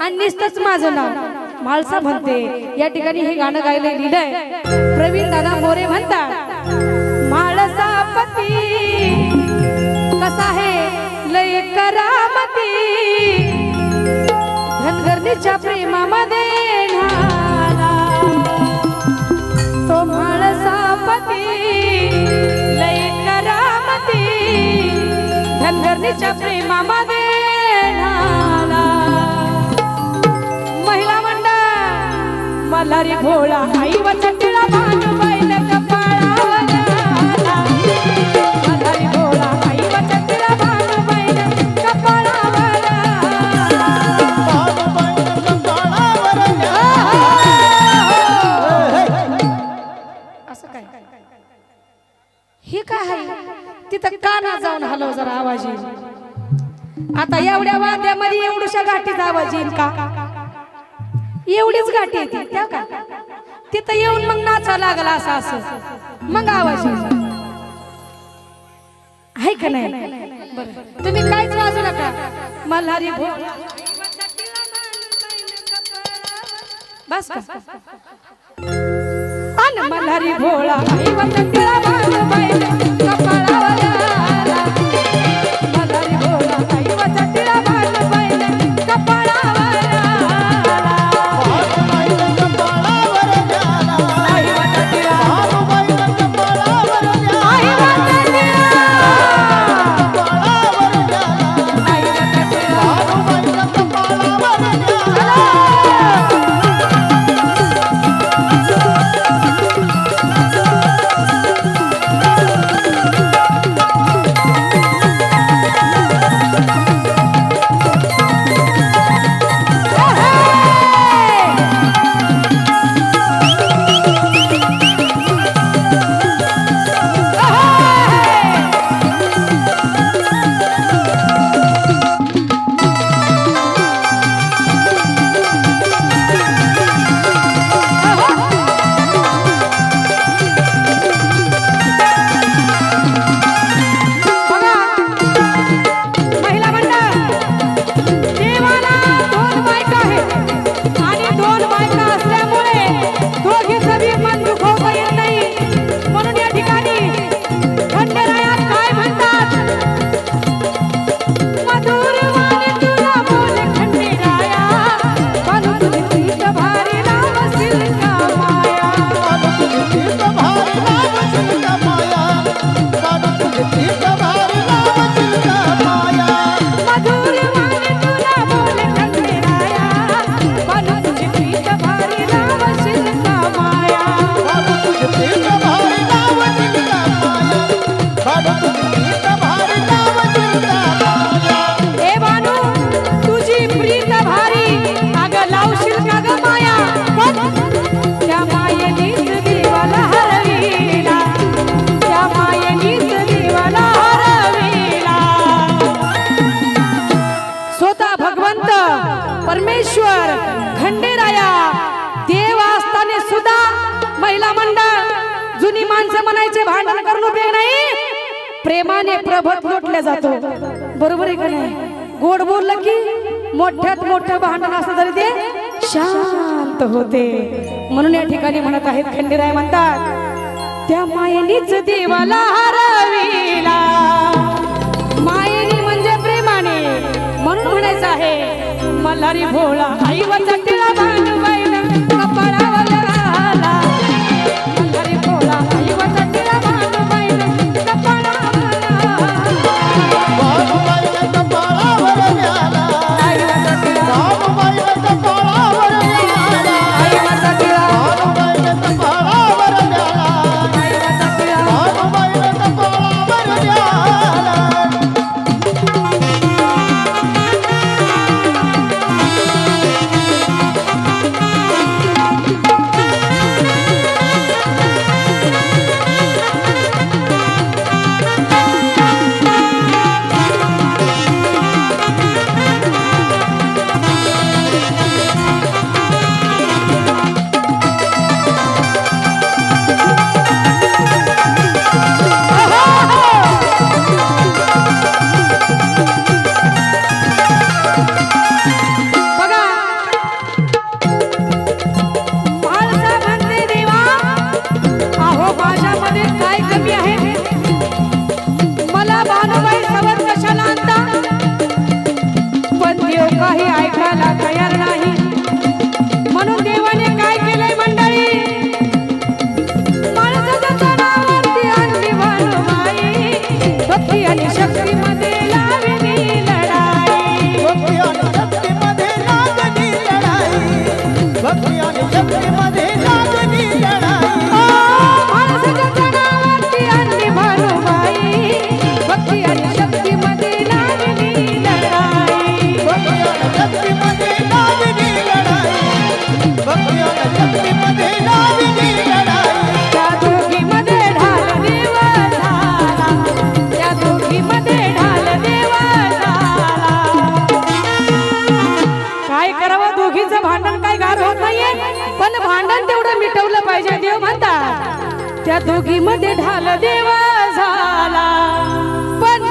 आणि निस्तच माझं नाव. माळसा म्हणते या ठिकाणी हे गाणं गायला लिहिलंय. प्रवीण दादा मोरे म्हणतात माळसा पती कसा आहे? लय करामती. धनगरणीच्या प्रेमामध्ये एवढ्याशा का? एवढीच गाठी येते त्या का? तिथं येऊन मग नाचा लागला असं असं. मग आवाज आहे का नाही? तुम्ही काहीच वाजू नका. मल्हारी भो बस का? अन मल्हारी भोळा. परमेश्वर खंडेराया देव असताना सुद्धा महिला मंडळ जुनी माणसं म्हणायचे भांडण करून उपयोग नाही. प्रेमाने प्रभत लोटल्या जातो. बरोबर आहे का नाही? गोड बोललं की मोठ्यात मोठं भांडण असलं तरी ते शांत होते. म्हणून या ठिकाणी म्हणत आहेत खंडेराय म्हणतात त्या मायेनीच देवाला हरविला. मायेनी म्हणजे प्रेमाने. म्हणून म्हणायचं आहे मल्हारी भोळा. आई वचटिला भांडवायला कपाळावर कपाळा Let me on दोघी मध्ये ढाल देवा झाला. पण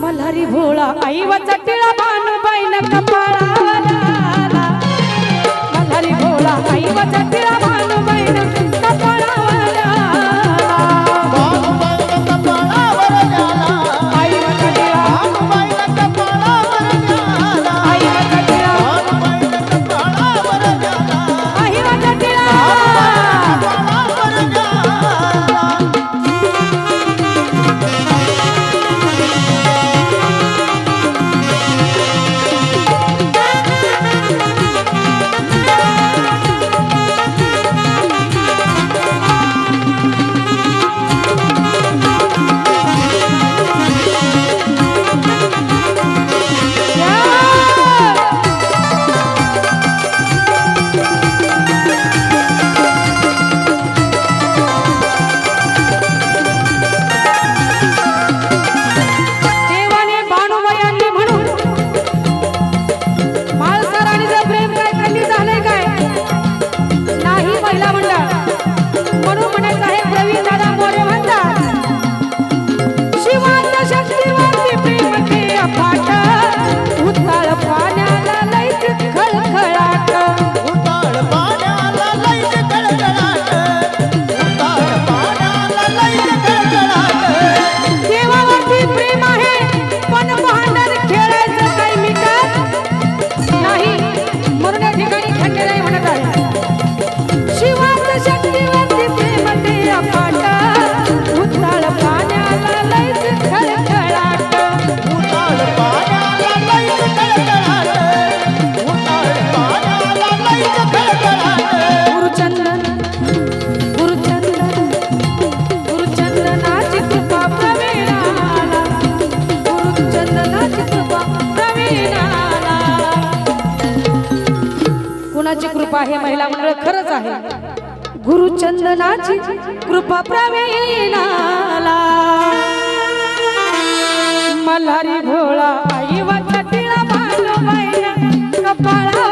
मल्हारी भोळा आई वचा टिळा Thank you. गुरु चंदनाची कृपा प्रवीणाला. मलारी भोळा आई वाचा तिळा बाजू कपाळा